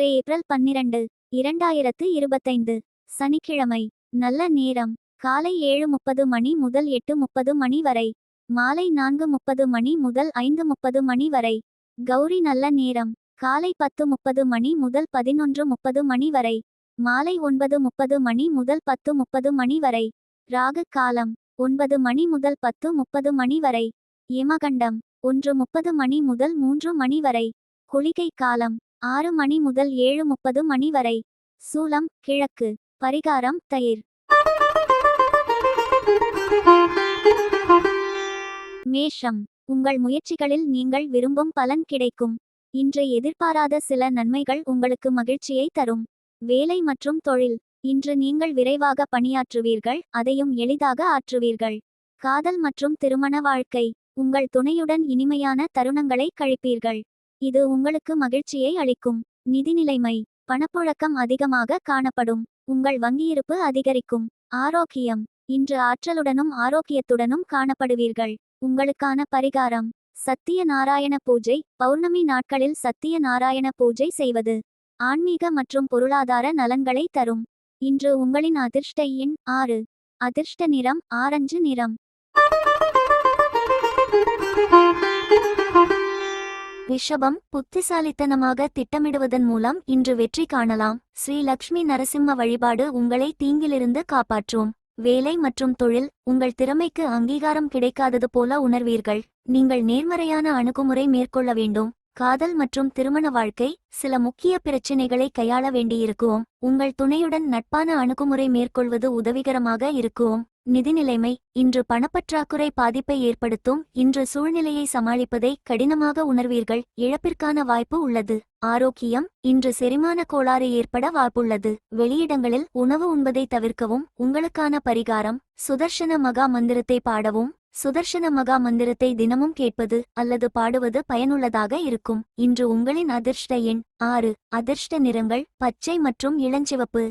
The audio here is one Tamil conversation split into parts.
இன்று ஏப்ரல் பன்னிரண்டு இரண்டாயிரத்து இருபத்தைந்து சனிக்கிழமை நல்ல நேரம் காலை ஏழு முப்பது மணி முதல் எட்டு முப்பது மணி வரை மாலை நான்கு முப்பது மணி முதல் ஐந்து முப்பது மணி வரை கௌரி நல்ல நேரம் காலை பத்து முப்பது மணி முதல் பதினொன்று முப்பது மணி வரை மாலை ஒன்பது முப்பது மணி முதல் பத்து முப்பது மணி வரை ராகு காலம் ஒன்பது மணி முதல் பத்து முப்பது மணி வரை யமகண்டம் ஒன்று முப்பது மணி முதல் மூன்று மணி வரை குளிகை காலம் ஆறு மணி முதல் ஏழு முப்பது மணி வரை. சூலம் கிழக்கு. பரிகாரம் தயிர். மேஷம். உங்கள் முயற்சிகளில் நீங்கள் விரும்பும் பலன் கிடைக்கும். இன்று எதிர்பாராத சில நன்மைகள் உங்களுக்கு மகிழ்ச்சியை தரும். வேலை மற்றும் தொழில். இன்று நீங்கள் விரைவாக பணியாற்றுவீர்கள் அதையும் எளிதாக ஆற்றுவீர்கள். காதல் மற்றும் திருமண வாழ்க்கை. உங்கள் துணையுடன் இனிமையான தருணங்களை கழிப்பீர்கள். இது உங்களுக்கு மகிழ்ச்சியை அளிக்கும். நிதிநிலைமை பணப்புழக்கம் அதிகமாக காணப்படும். உங்கள் வங்கியிருப்பு அதிகரிக்கும். ஆரோக்கியம். இன்று ஆற்றலுடனும் ஆரோக்கியத்துடனும் காணப்படுவீர்கள். உங்களுக்கான பரிகாரம். சத்திய நாராயண பூஜை. பௌர்ணமி நாட்களில் சத்திய நாராயண பூஜை செய்வது. ஆன்மீக மற்றும் பொருளாதார நலன்களை தரும். இன்று உங்களின் அதிர்ஷ்ட எண் ஆறு. அதிர்ஷ்ட நிறம் ஆரஞ்சு நிறம். ரிஷபம் புத்திசாலித்தனமாக திட்டமிடுவதன் மூலம் இன்று வெற்றி காணலாம். ஸ்ரீ லக்ஷ்மி நரசிம்ம வழிபாடு உங்களை தீங்கிலிருந்து காப்பாற்றும். வேலை மற்றும் தொழில் உங்கள் திறமைக்கு அங்கீகாரம் கிடைக்காதது போல உணர்வீர்கள். நீங்கள் நேர்மறையான அணுகுமுறை மேற்கொள்ள வேண்டும். காதல் மற்றும் திருமண வாழ்க்கை சில முக்கிய பிரச்சினைகளை கையாள வேண்டியிருக்கும். உங்கள் துணையுடன் நட்பான அணுகுமுறை மேற்கொள்வது உதவிகரமாக இருக்கும். நிதிநிலைமை இன்று பணப்பற்றாக்குறை பாதிப்பை ஏற்படுத்தும். இன்று சூழ்நிலையை சமாளிப்பதை கடினமாக உணர்வீர்கள். இழப்பிற்கான வாய்ப்பு உள்ளது. ஆரோக்கியம் இன்று செரிமான கோளாறு ஏற்பட வாய்ப்புள்ளது. வெளியிடங்களில் உணவு உண்பதை தவிர்க்கவும் உங்களுக்கான பரிகாரம் சுதர்ஷன மகா மந்திரத்தை பாடவும் சுதர்ஷன மகா மந்திரத்தை தினமும் கேட்பது அல்லது பாடுவது பயனுள்ளதாக இருக்கும். இன்று உங்களின் அதிர்ஷ்ட எண் ஆறு. அதிர்ஷ்ட நிறங்கள் பச்சை மற்றும் இளஞ்சிவப்பு.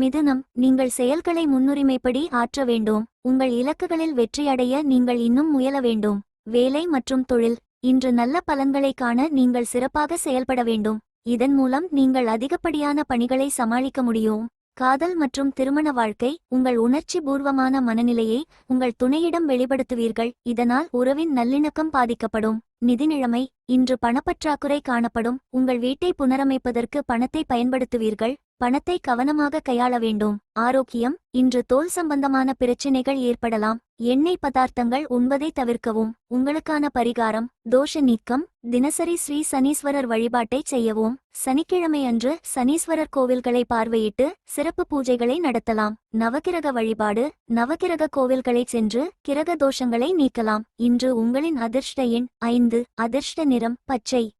மிதுனம் நீங்கள் செயல்களை முன்னுரிமைப்படி ஆற்ற வேண்டும். உங்கள் இலக்குகளில் வெற்றியடைய நீங்கள் இன்னும் முயல வேண்டும். வேலை மற்றும் தொழில் இன்று நல்ல பலன்களை காண நீங்கள் சிறப்பாக செயல்பட வேண்டும். இதன் மூலம் நீங்கள் அதிகப்படியான பணிகளை சமாளிக்க முடியும். காதல் மற்றும் திருமண வாழ்க்கை உங்கள் உணர்ச்சி பூர்வமான மனநிலையை உங்கள் துணையிடம் வெளிப்படுத்துவீர்கள். இதனால் உறவின் நல்லிணக்கம் பாதிக்கப்படும். நிதிநிலைமை இன்று பணப்பற்றாக்குறை காணப்படும். உங்கள் வீட்டை புனரமைப்பதற்கு பணத்தை பயன்படுத்துவீர்கள். பணத்தை கவனமாக கையாள வேண்டும். ஆரோக்கியம் இன்று தோல் சம்பந்தமான பிரச்சினைகள் ஏற்படலாம். எண்ணெய் பதார்த்தங்கள் உண்பதை தவிர்க்கவும். உங்களுக்கான பரிகாரம் தோஷ நீக்கம் தினசரி ஸ்ரீ சனீஸ்வரர் வழிபாட்டை செய்யவும். சனிக்கிழமை அன்று சனீஸ்வரர் கோவில்களை பார்வையிட்டு சிறப்பு பூஜைகளை நடத்தலாம். நவகிரக வழிபாடு நவகிரக கோவில்களை சென்று கிரக தோஷங்களை நீக்கலாம். இன்று உங்களின் அதிர்ஷ்ட எண் ஐந்து. அதிர்ஷ்ட நிறம் பச்சை.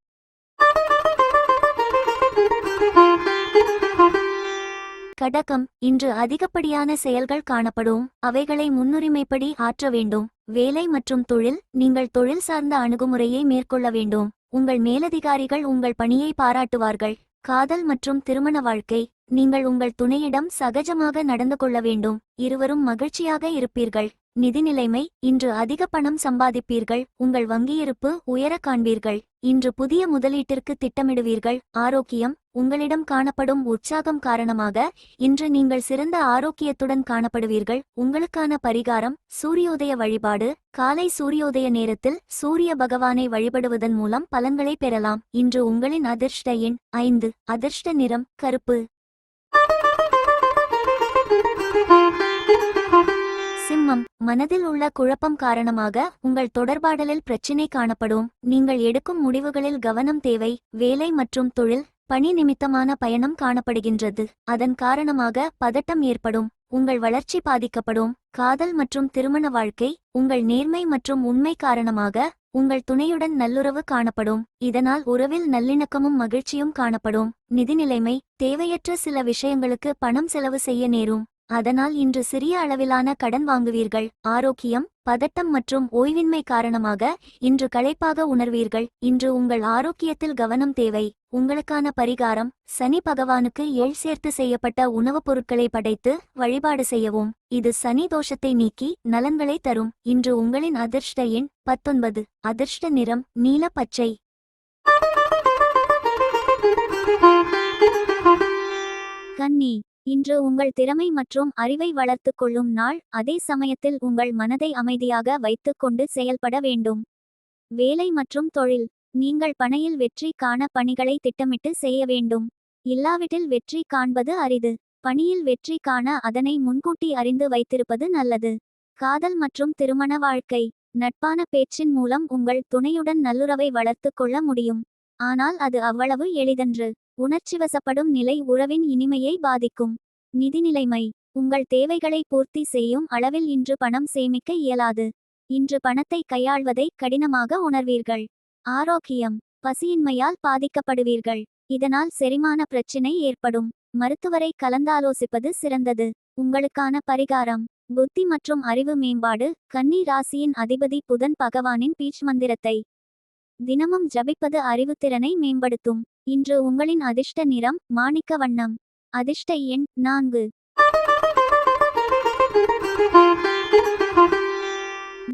கடகம் இன்று அதிகப்படியான செயல்கள் காணப்படும். அவைகளை முன்னுரிமைப்படி ஆற்ற வேண்டும். வேலை மற்றும் தொழில் நீங்கள் தொழில் சார்ந்த அணுகுமுறையை மேற்கொள்ள வேண்டும். உங்கள் மேலதிகாரிகள் உங்கள் பணியை பாராட்டுவார்கள். காதல் மற்றும் திருமண வாழ்க்கை நீங்கள் உங்கள் துணையிடம் சகஜமாக நடந்து கொள்ள வேண்டும். இருவரும் மகிழ்ச்சியாக இருப்பீர்கள். நிதிநிலைமை இன்று அதிக பணம் சம்பாதிப்பீர்கள் உங்கள் வங்கியிருப்பு உயர காண்பீர்கள் இன்று புதிய முதலீட்டிற்கு திட்டமிடுவீர்கள் ஆரோக்கியம் உங்களிடம் காணப்படும் உற்சாகம் காரணமாக இன்று நீங்கள் சிறந்த ஆரோக்கியத்துடன் காணப்படுவீர்கள் உங்களுக்கான பரிகாரம் சூரியோதய வழிபாடு காலை சூரியோதய நேரத்தில் சூரிய பகவானை வழிபடுவதன் மூலம் பலன்களை பெறலாம் இன்று உங்களின் அதிர்ஷ்ட எண் ஐந்து அதிர்ஷ்ட நிறம் கருப்பு. மனதில் உள்ள குழப்பம் காரணமாக உங்கள் தொடர்பாடலில் பிரச்சினை காணப்படும். நீங்கள் எடுக்கும் முடிவுகளில் கவனம் தேவை வேலை மற்றும் தொழில் பணி நிமித்தமான பயணம் காணப்படுகின்றது. அதன் காரணமாக பதட்டம் ஏற்படும் உங்கள் வளர்ச்சி பாதிக்கப்படும். காதல் மற்றும் திருமண வாழ்க்கை உங்கள் நேர்மை மற்றும் உண்மை காரணமாக உங்கள் துணையுடன் நல்லுறவு காணப்படும். இதனால் உறவில் நல்லிணக்கமும் மகிழ்ச்சியும் காணப்படும். நிதிநிலைமை தேவையற்ற சில விஷயங்களுக்கு பணம் செலவு செய்ய நேரும். அதனால் இன்று சிறிய அளவிலான கடன் வாங்குவீர்கள். ஆரோக்கியம் பதட்டம் மற்றும் ஓய்வின்மை காரணமாக இன்று களைப்பாக உணர்வீர்கள். இன்று உங்கள் ஆரோக்கியத்தில் கவனம் தேவை. உங்களுக்கான பரிகாரம் சனி பகவானுக்கு எள் சேர்த்து செய்யப்பட்ட உணவுப் பொருட்களை படைத்து வழிபாடு செய்யவும். இது சனி தோஷத்தை நீக்கி நலன்களை தரும். இன்று உங்களின் அதிர்ஷ்ட எண் பத்தொன்பது. அதிர்ஷ்ட நிறம் நீல பச்சை. கன்னி. இன்று உங்கள் திறமை மற்றும் அறிவை வளர்த்துக் கொள்ளும் நாள். அதே சமயத்தில் உங்கள் மனதை அமைதியாக வைத்துக்கொண்டு செயல்பட வேண்டும். வேலை மற்றும் தொழில். நீங்கள் பணியில் வெற்றி காண பணிகளை திட்டமிட்டு செய்ய வேண்டும். இல்லாவிட்டில் வெற்றி காண்பது அரிது. பணியில் வெற்றி காண அதனை முன்கூட்டி அறிந்து வைத்திருப்பது நல்லது. காதல் மற்றும் திருமண வாழ்க்கை. நட்பான பேச்சின் மூலம் உங்கள் துணையுடன் நல்லுறவை வளர்த்துக் கொள்ள முடியும். ஆனால் அது அவ்வளவு எளிதன்று. உணர்ச்சிவசப்படும் நிலை உறவின் இனிமையை பாதிக்கும். நிதிநிலைமை உங்கள் தேவைகளை பூர்த்தி செய்யும் அளவில் இன்று பணம் சேமிக்க இயலாது. இன்று பணத்தை கையாள்வதை கடினமாக உணர்வீர்கள். ஆரோக்கியம். பசியின்மையால் பாதிக்கப்படுவீர்கள். இதனால் செரிமான பிரச்சினை ஏற்படும். மருத்துவரை கலந்தாலோசிப்பது சிறந்தது. உங்களுக்கான பரிகாரம். புத்தி மற்றும் அறிவு மேம்பாடு. கன்னி ராசியின் அதிபதி புதன் பகவானின் பீச் மந்திரத்தை. தினமும் ஜபிப்பது அறிவுத்திறனை மேம்படுத்தும். இன்று உங்களின் அதிர்ஷ்ட நிறம் மாணிக்க வண்ணம் அதிர்ஷ்ட எண் நான்கு.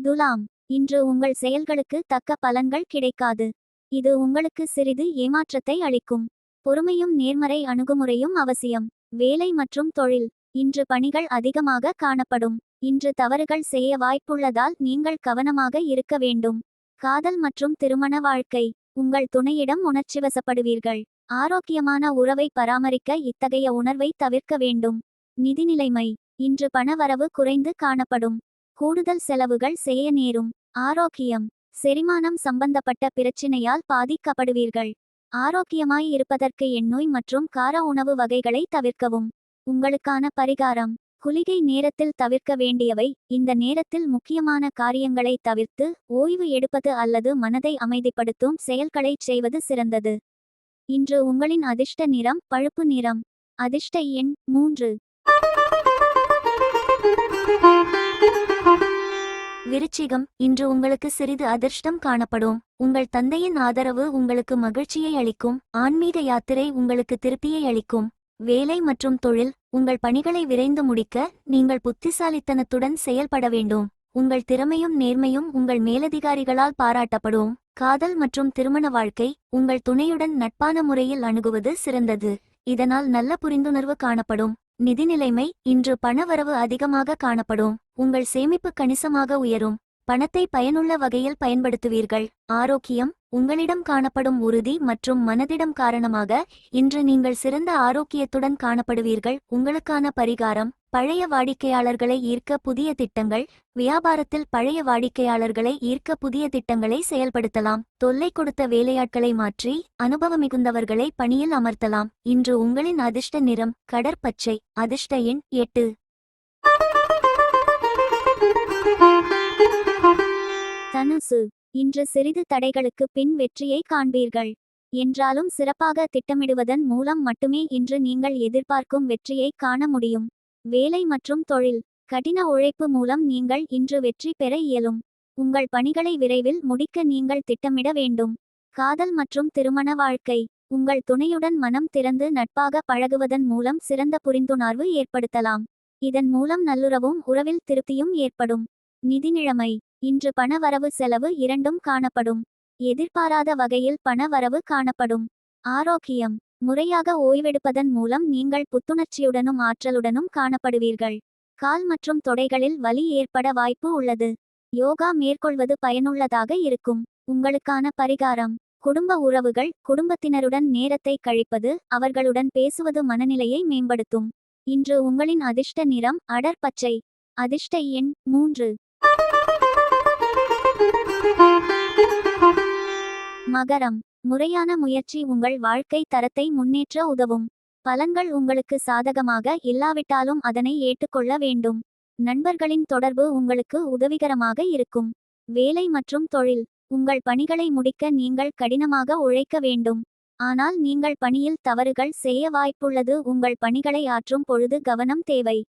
துலாம். இன்று உங்கள் செயல்களுக்கு தக்க பலன்கள் கிடைக்காது. இது உங்களுக்கு சிறிது ஏமாற்றத்தை அளிக்கும். பொறுமையும் நேர்மறை அணுகுமுறையும் அவசியம். வேலை மற்றும் தொழில். இன்று பணிகள் அதிகமாக காணப்படும். இன்று தவறுகள் செய்ய வாய்ப்புள்ளதால் நீங்கள் கவனமாக இருக்க வேண்டும். காதல் மற்றும் திருமண வாழ்க்கை. உங்கள் துணையிடம் உணர்ச்சிவசப்படுவீர்கள் ஆரோக்கியமான உறவை பராமரிக்க இத்தகைய உணர்வை தவிர்க்க வேண்டும். நிதிநிலைமை இன்று பணவரவு குறைந்து காணப்படும். கூடுதல் செலவுகள் செய்ய நேரும். ஆரோக்கியம். செரிமானம் சம்பந்தப்பட்ட பிரச்சினையால் பாதிக்கப்படுவீர்கள். ஆரோக்கியமாய் இருப்பதற்கு எண்ணொய் மற்றும் கார உணவு வகைகளை தவிர்க்கவும். உங்களுக்கான பரிகாரம். குளிகை நேரத்தில் தவிர்க்க வேண்டியவை இந்த நேரத்தில் முக்கியமான காரியங்களை தவிர்த்து ஓய்வு எடுப்பது அல்லது மனதை அமைதிப்படுத்தும் செயல்களைச் செய்வது சிறந்தது. இன்று உங்களின் அதிர்ஷ்ட நிறம் பழுப்பு நிறம். அதிர்ஷ்ட எண் மூன்று. விருச்சிகம் இன்று உங்களுக்கு சிறிது அதிர்ஷ்டம் காணப்படும். உங்கள் தந்தையின் ஆதரவு உங்களுக்கு மகிழ்ச்சியை அளிக்கும். ஆன்மீக யாத்திரை உங்களுக்கு திருப்தியை அளிக்கும். வேலை மற்றும் தொழில் உங்கள் பணிகளை விரைந்து முடிக்க நீங்கள் புத்திசாலித்தனத்துடன் செயல்பட வேண்டும். உங்கள் திறமையும் நேர்மையும் உங்கள் மேலதிகாரிகளால் பாராட்டப்படும். காதல் மற்றும் திருமண வாழ்க்கை உங்கள் துணையுடன் நட்பான முறையில் அணுகுவது சிறந்தது. இதனால் நல்ல புரிந்துணர்வு காணப்படும். நிதிநிலைமை இன்று பணவரவு அதிகமாக காணப்படும். உங்கள் சேமிப்பு கணிசமாக உயரும். பணத்தை பயனுள்ள வகையில் பயன்படுத்துவீர்கள். ஆரோக்கியம் உங்களிடம் காணப்படும் உறுதி மற்றும் மனதிடம் காரணமாக இன்று நீங்கள் சிறந்த ஆரோக்கியத்துடன் காணப்படுவீர்கள். உங்களுக்கான பரிகாரம் பழைய வாடிக்கையாளர்களை ஈர்க்க புதிய திட்டங்கள் வியாபாரத்தில் பழைய வாடிக்கையாளர்களை ஈர்க்க புதிய திட்டங்களை செயல்படுத்தலாம். தொல்லை கொடுத்த வேலையாட்களை மாற்றி அனுபவம் மிகுந்தவர்களை பணியில் அமர்த்தலாம். இன்று உங்களின் அதிர்ஷ்ட நிறம் கடற்பச்சை அதிர்ஷ்ட எண் எட்டு. தனுசு இன்று சிறிது தடைகளுக்கு பின் வெற்றியை காண்பீர்கள். என்றாலும் சிறப்பாக திட்டமிடுவதன் மூலம் மட்டுமே இன்று நீங்கள் எதிர்பார்க்கும் வெற்றியை காண முடியும். வேலை மற்றும் தொழில் கடின உழைப்பு மூலம் நீங்கள் இன்று வெற்றி பெற இயலும். உங்கள் பணிகளை விரைவில் முடிக்க நீங்கள் திட்டமிட வேண்டும். காதல் மற்றும் திருமண வாழ்க்கை உங்கள் துணையுடன் மனம் திறந்து நட்பாக பழகுவதன் மூலம் சிறந்த புரிந்துணர்வு ஏற்படுத்தலாம். இதன் மூலம் நல்லுறவும் உறவில் திருப்தியும் ஏற்படும். நிதிநிலைமை இன்று பணவரவு செலவு இரண்டும் காணப்படும். எதிர்பாராத வகையில் பணவரவு காணப்படும். ஆரோக்கியம். முறையாக ஓய்வெடுப்பதன் மூலம் நீங்கள் புத்துணர்ச்சியுடனும் ஆற்றலுடனும் காணப்படுவீர்கள். கால் மற்றும் தொடைகளில் வலி ஏற்பட வாய்ப்பு உள்ளது. யோகா மேற்கொள்வது பயனுள்ளதாக இருக்கும். உங்களுக்கான பரிகாரம். குடும்ப உறவுகள் குடும்பத்தினருடன் நேரத்தை கழிப்பது அவர்களுடன் பேசுவது மனநிலையை மேம்படுத்தும். இன்று உங்களின் அதிர்ஷ்ட நிறம் அடர் பச்சை. அதிர்ஷ்ட எண் மூன்று. மகரம். முறையான முயற்சி உங்கள் வாழ்க்கை தரத்தை முன்னேற்ற உதவும். பலன்கள் உங்களுக்கு சாதகமாக இல்லாவிட்டாலும் அதனை ஏற்றுக்கொள்ள வேண்டும். நண்பர்களின் தொடர்பு உங்களுக்கு உதவிகரமாக இருக்கும். வேலை மற்றும் தொழில். உங்கள் பணிகளை முடிக்க நீங்கள் கடினமாக உழைக்க வேண்டும். ஆனால் நீங்கள் பணியில் தவறுகள் செய்ய வாய்ப்புள்ளது. உங்கள் பணிகளை ஆற்றும் பொழுது கவனம் தேவை.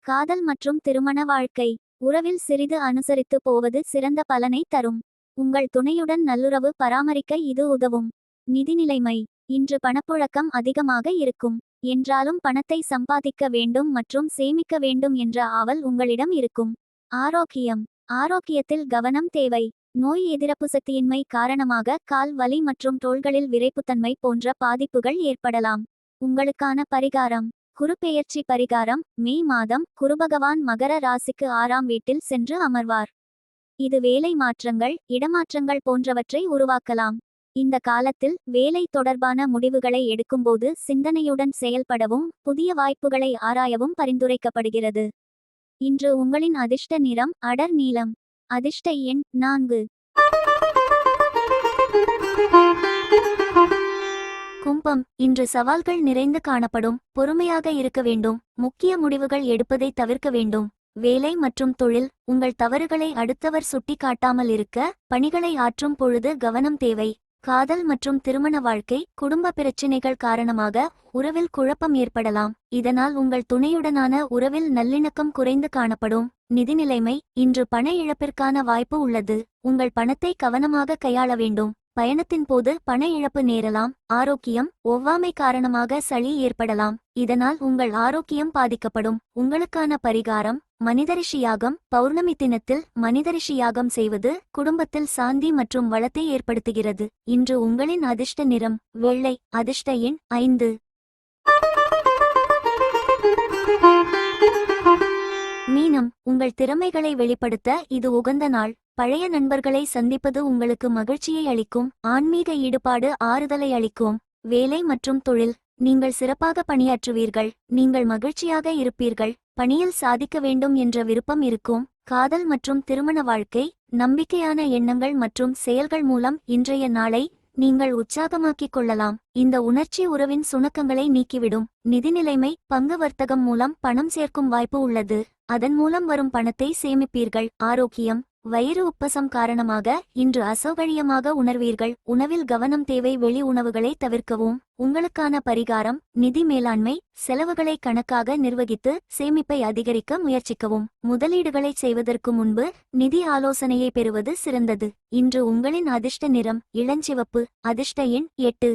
காதல் மற்றும் திருமண வாழ்க்கை. உறவில் சிறிது அனுசரித்து போவது சிறந்த பலனை தரும். உங்கள் துணையுடன் நல்லுறவு பராமரிக்க இது உதவும். நிதிநிலைமை இன்று பணப்புழக்கம் அதிகமாக இருக்கும். என்றாலும் பணத்தை சம்பாதிக்க வேண்டும் மற்றும் சேமிக்க வேண்டும் என்ற ஆவல் உங்களிடம் இருக்கும். ஆரோக்கியம் ஆரோக்கியத்தில் கவனம் தேவை. நோய் எதிர்ப்பு சக்தியின்மை காரணமாக கால் வலி மற்றும் தோள்களில் விரைப்புத்தன்மை போன்ற பாதிப்புகள் ஏற்படலாம். உங்களுக்கான பரிகாரம் குருபெயர்ச்சி பரிகாரம் மே மாதம் குருபகவான் மகர ராசிக்கு ஆறாம் வீட்டில் சென்று அமர்வார். இது வேலை மாற்றங்கள் இடமாற்றங்கள் போன்றவற்றை உருவாக்கலாம். இந்த காலத்தில் வேலை தொடர்பான முடிவுகளை எடுக்கும்போது சிந்தனையுடன் செயல்படவும் புதிய வாய்ப்புகளை ஆராயவும் பரிந்துரைக்கப்படுகிறது. இன்று உங்களின் அதிர்ஷ்ட நிறம் அடர் நீளம் அதிர்ஷ்ட எண் நான்கு. கும்பம் இன்று சவால்கள் நிறைந்து காணப்படும். பொறுமையாக இருக்க வேண்டும். முக்கிய முடிவுகள் எடுப்பதை தவிர்க்க வேண்டும். வேலை மற்றும் தொழில் உங்கள் தவறுகளை அடுத்தவர் சுட்டிக்காட்டாமல் இருக்க பணிகளை ஆற்றும் பொழுது கவனம் தேவை. காதல் மற்றும் திருமண வாழ்க்கை குடும்ப பிரச்சினைகள் காரணமாக உறவில் குழப்பம் ஏற்படலாம். இதனால் உங்கள் துணையுடனான உறவில் நல்லிணக்கம் குறைந்து காணப்படும். நிதிநிலைமை இன்று பண இழப்பிற்கான வாய்ப்பு உள்ளது. உங்கள் பணத்தை கவனமாக கையாள வேண்டும். பயணத்தின் போது பண இழப்பு நேரலாம் ஆரோக்கியம் ஒவ்வாமை காரணமாக சளி ஏற்படலாம். இதனால் உங்கள் ஆரோக்கியம் பாதிக்கப்படும். உங்களுக்கான பரிகாரம் மனிதரிஷி யாகம். பௌர்ணமி தினத்தில் மனிதரிஷி யாகம் செய்வது குடும்பத்தில் சாந்தி மற்றும் வளத்தை ஏற்படுத்துகிறது. இன்று உங்களின் அதிர்ஷ்ட நிறம் வெள்ளை. அதிர்ஷ்ட எண் ஐந்து. மீனம் உங்கள் திறமைகளை வெளிப்படுத்த இது உகந்த நாள். பழைய நண்பர்களை சந்திப்பது உங்களுக்கு மகிழ்ச்சியை அளிக்கும். ஆன்மீக ஈடுபாடு ஆறுதலை அளிக்கும். வேலை மற்றும் தொழில் நீங்கள் சிறப்பாக பணியாற்றுவீர்கள். நீங்கள் மகிழ்ச்சியாக இருப்பீர்கள். பணியில் சாதிக்க வேண்டும் என்ற விருப்பம் இருக்கும். காதல் மற்றும் திருமண வாழ்க்கை நம்பிக்கையான எண்ணங்கள் மற்றும் செயல்கள் மூலம் இன்றைய நாளை நீங்கள் உற்சாகமாக்கிக் கொள்ளலாம். இந்த உணர்ச்சி உறவின் சுணக்கங்களை நீக்கிவிடும். நிதிநிலைமை பங்கு வர்த்தகம் மூலம் பணம் சேர்க்கும் வாய்ப்பு உள்ளது. அதன் மூலம் வரும் பணத்தை சேமிப்பீர்கள். ஆரோக்கியம் வயிறு உப்பசம் காரணமாக இன்று அசௌகரியமாக உணர்வீர்கள். உணவில் கவனம் தேவை வெளி உணவுகளை தவிர்க்கவும். உங்களுக்கான பரிகாரம் நிதி மேலாண்மை செலவுகளை கணக்காக நிர்வகித்து சேமிப்பை அதிகரிக்க முயற்சிக்கவும். முதலீடுகளை செய்வதற்கு முன்பு நிதி ஆலோசனையை பெறுவது சிறந்தது. இன்று உங்களின் அதிர்ஷ்ட நிறம் இளஞ்சிவப்பு. அதிர்ஷ்ட எண் எட்டு.